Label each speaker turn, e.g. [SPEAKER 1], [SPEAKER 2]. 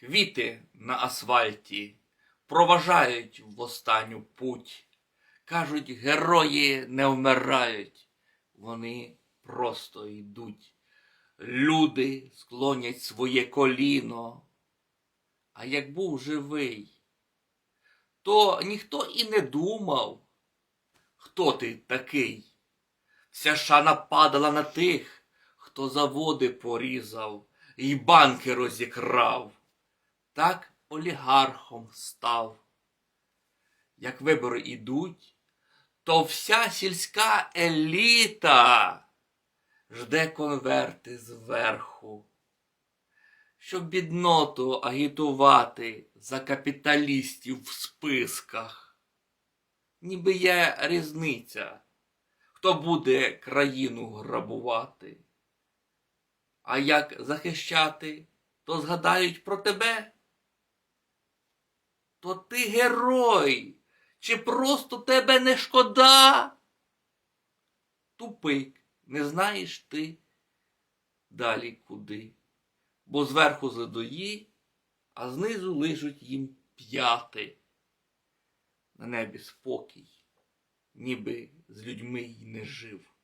[SPEAKER 1] Квіти на асфальті проважають в останню путь. Кажуть, герої не вмирають, вони просто йдуть. Люди склонять своє коліно. А як був живий, то ніхто і не думав, хто ти такий. Вся шана падала на тих, хто заводи порізав і банки розікрав. Так олігархом став. Як вибори ідуть, то вся сільська еліта жде конверти зверху, щоб бідноту агітувати за капіталістів в списках. Ніби є різниця, хто буде країну грабувати. А як захищати, то згадають про тебе. То ти герой, чи просто тебе не шкода? Тупик, не знаєш ти далі куди, бо зверху задої, а знизу лижуть їм п'яти. На небі спокій, ніби з людьми й не жив.